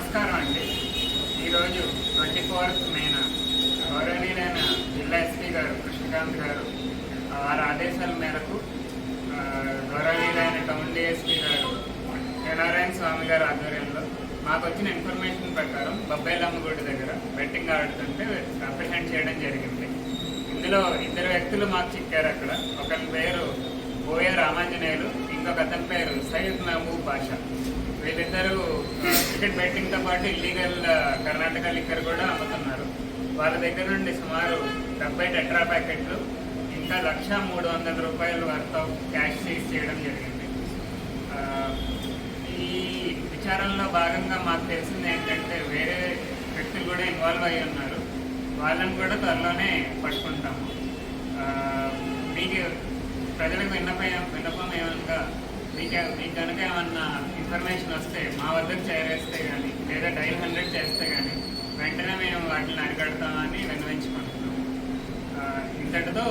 నమస్కారం అండి. ఈరోజు ట్వంటీ ఫోర్త్ మేన గౌరవనీయులైన జిల్లా ఎస్పీ గారు కృష్ణకాంత్ గారు వారి ఆదేశాల మేరకు గౌరవనీయులైన టౌన్ డిఎస్పీ గారు నారాయణ స్వామి గారి ఆధ్వర్యంలో మాకు వచ్చిన ఇన్ఫర్మేషన్ ప్రకారం బొబ్బాయిలమ్మ గుడి దగ్గర బెట్టింగ్ ఆడుతుంటే అప్రిహెండ్ చేయడం జరిగింది. ఇందులో ఇద్దరు వ్యక్తులు మాకు చిక్కారు అక్కడ. ఒకరి పేరు బోయ రామాంజనేయులు ఇంకొక అతని పేరు సయ్యద్ మహబూబ్ బాషా. వీళ్ళిద్దరూ ఆ, బెట్టింగ్తో పాటు ఇల్లీగల్ uh, కర్ణాటక లిక్కర్ కూడా అమ్ముతున్నారు. వాళ్ళ దగ్గర నుండి సుమారు డెబ్బై టెట్రా ప్యాకెట్లు ఇంకా లక్ష మూడు వందల రూపాయల వర్త్ ఆఫ్ క్యాష్ సీజ్ చేయడం జరిగింది. ఈ విచారంలో భాగంగా మాకు తెలిసింది ఏంటంటే వేరే వ్యక్తులు కూడా ఇన్వాల్వ్ అయి ఉన్నారు. వాళ్ళని కూడా త్వరలోనే పట్టుకుంటాము. మీకు ప్రజలకు విన్నపం విన్నపం ఏమనగా మీకు మీకు కనుక ఏమన్నా ఇన్ఫర్మేషన్ వస్తే మా వద్దకు చేరేస్తే కానీ లేదా డైల్ హండ్రెడ్ చేస్తే కానీ వెంటనే మేము వాటిని అరికడతామని విన్నవించుకుంటున్నాం ఇంతటితో